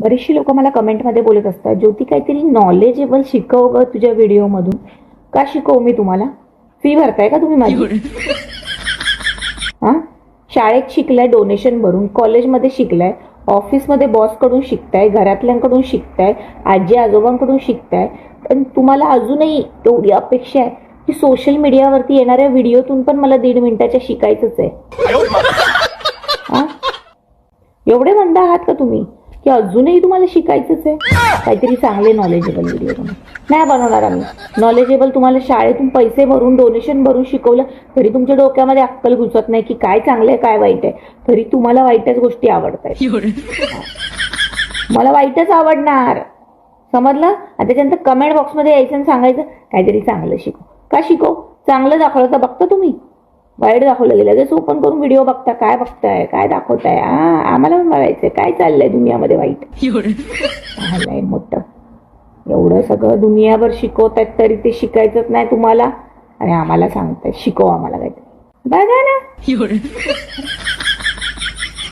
बरीचशी लोक मला कमेंटमध्ये बोलत असतात ज्योती काहीतरी नॉलेजेबल शिकव ग तुझ्या व्हिडिओमधून. का शिकवू मी तुम्हाला? फी भरताय का तुम्ही माझी? हा? शाळेत शिकलाय डोनेशन भरून. कॉलेजमध्ये शिकलाय. ऑफिसमध्ये बॉसकडून शिकताय. घरातल्यांकडून शिकताय. आजी आजोबांकडून शिकताय. पण तुम्हाला अजूनही तेवढी अपेक्षा आहे की सोशल मीडियावरती येणाऱ्या व्हिडिओतून पण मला दीड मिनिटाच्या शिकायचंच आहे. हा? एवढे मंद आहात का तुम्ही? की अजूनही तुम्हाला शिकायचंच आहे? काहीतरी चांगले नॉलेजेबल व्हिडिओ तुम्ही नाही बनवणार आम्ही. नॉलेजेबल तुम्हाला शाळेतून पैसे भरून डोनेशन भरून शिकवलं तरी तुमच्या डोक्यामध्ये अक्कल घुसत नाही की काय चांगलं आहे काय वाईट आहे. तरी तुम्हाला वाईटच गोष्टी आवडत आहेत मला वाईटच आवडणार. समजलं? आणि त्याच्यानंतर कमेंट बॉक्समध्ये यायचं आणि सांगायचं काहीतरी चांगलं शिकव. का शिकव? चांगलं दाखवलं तर बघता तुम्ही. वाईट दाखवलं गेलं लगेच ओपन करून व्हिडिओ बघता काय बघताय काय दाखवताय? हा आम्हाला पण बघायचंय. काय चाललंय दुनियामध्ये वाईट? झालंय मोठं. एवढं सगळं दुनियाभर शिकवतायत तरी ते शिकायचंच नाही तुम्हाला. आणि आम्हाला सांगताय शिकव आम्हाला काहीतरी. बघा ना.